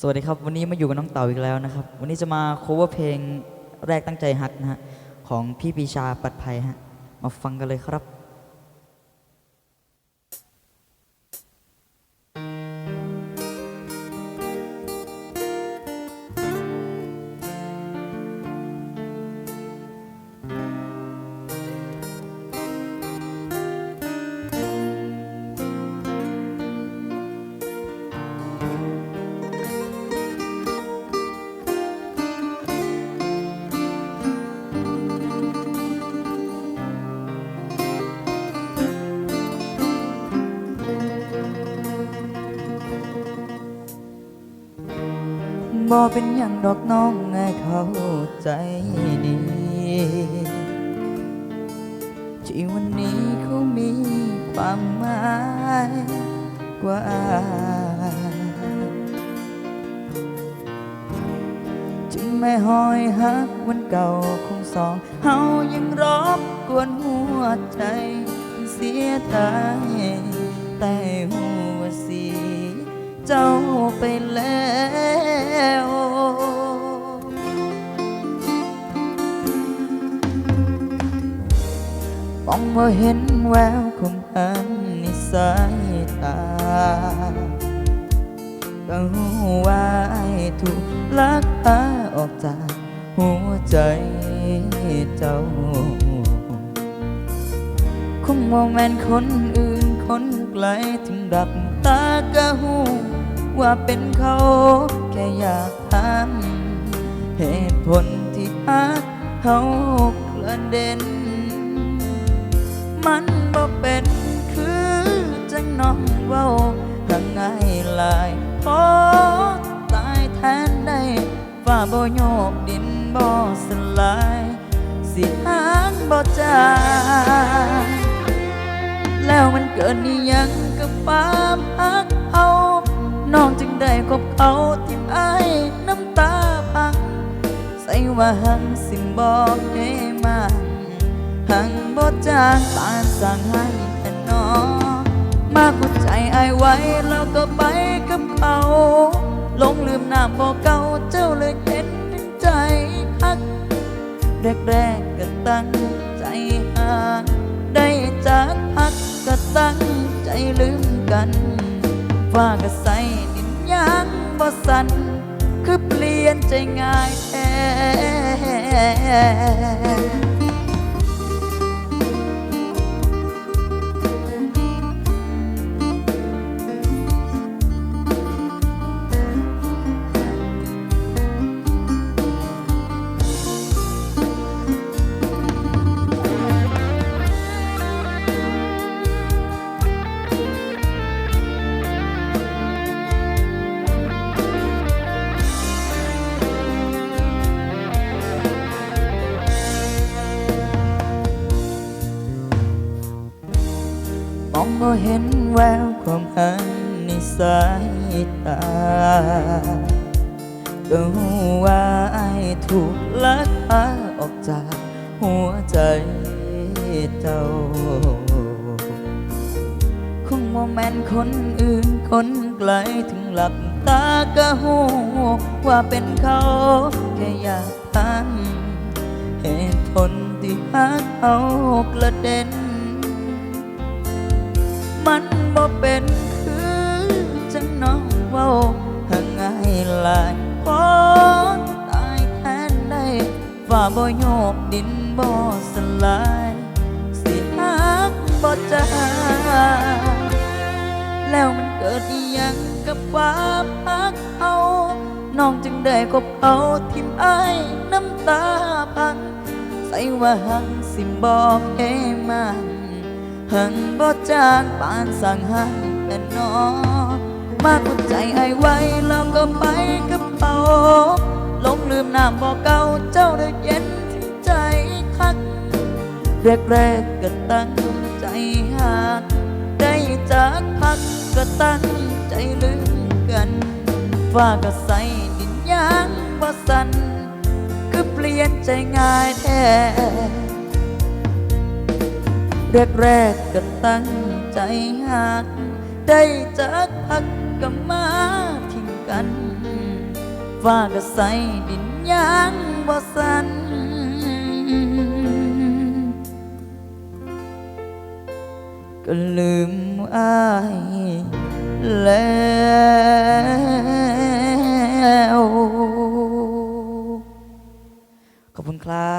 สวัสดีครับ วันนี้มาอยู่กับน้องเต่าอีกแล้วนะครับ วันนี้จะมา cover เพลงแรกตั้งใจฮักนะฮะ ของพี่ปีชาปัดภัยฮะ มาฟังกันเลยครับ บ่เป็นอย่างดอกน้องง่ายเข้าใจดีที่วันนี้เขามีความหมายกว่าจึงไม่ห้อยฮักวันเก่าคงสอง เฮายังรบกวนหัวใจเสียตายแต่หัวสีเจ้าไปแล้ว มองว่าเห็นแววคมหันในสายตาก็หูว่าไอ้ถูกลักพาออกจากหัวใจเจ้า คงมองแม่นคนอื่นคนไกลถึงดับตากะหูว่าเป็นเขาแค่อยากถามเหตุผลที่ฮักเขากระเด็น มันบ่เป็นคือจังน้องเว้าทางง่ายลายพอตายแทนได้ฝ่าบ่โยกดินบ่สลาย สิหางบ่จางแล้วมันเกิดนี่ยังกับความฮักเอาน้องจึงได้คบเขาทิมไอ้น้ำตาพัง ใส่ว่าหังสิบอกให้มา หังบ่จางปานสั่งให้แค่นอมากดใจไอไว้แล้วก็ไปกับเขาหลงลืมน้ำบอกเก่าเจ้าเลยเห็นใจฮักแรกๆก็ตั้งใจหาได้จากพักก็ตั้งใจลืมกันว่าก็ใส่ดินยางบ่สันคือเปลี่ยนใจง่ายแท้ องก็เห็นแววความหันในสายตาก็หูว่าไอ้ถูกลักพาออกจากหัวใจเจ้า คงโมแมนคนอื่นคนไกลถึงหลับตาก็หูว่าเป็นเขาแค่อยากทันเหตุผลที่ฮักเอากระเด็น เป็นคือจังน้องเว้าห่างง่ายหลายพอตายแทนได้ฝ่าบ่โยกดินบ่สลาย สิฮักบ่จางแล้วมันเกิดอีหยังกับความฮักเอาน้องจึงได้คบเอาทิมไอ้น้ำตาพัง ใส่ว่าหังสิบอกให้มั หังบ่จางปานสั่งหังแต่นอมากดใจไอไว้แล้วก็ไปกับเขาลงลืมน้ำบอเก่าเจ้าได้เย็นถึงใจคักแรกๆก็ตั้งใจหากได้จากพักก็ตั้งใจลืมกันฟ้าก็ใสดินยางว่าสันคือเปลี่ยนใจง่ายแท้ แรกๆก็ตั้งใจหักได้จากพักก็มาทิ้งกันฟ้าก็ใสดินยังบ่สันก็ลืมอายแล้วขอบคุณครับ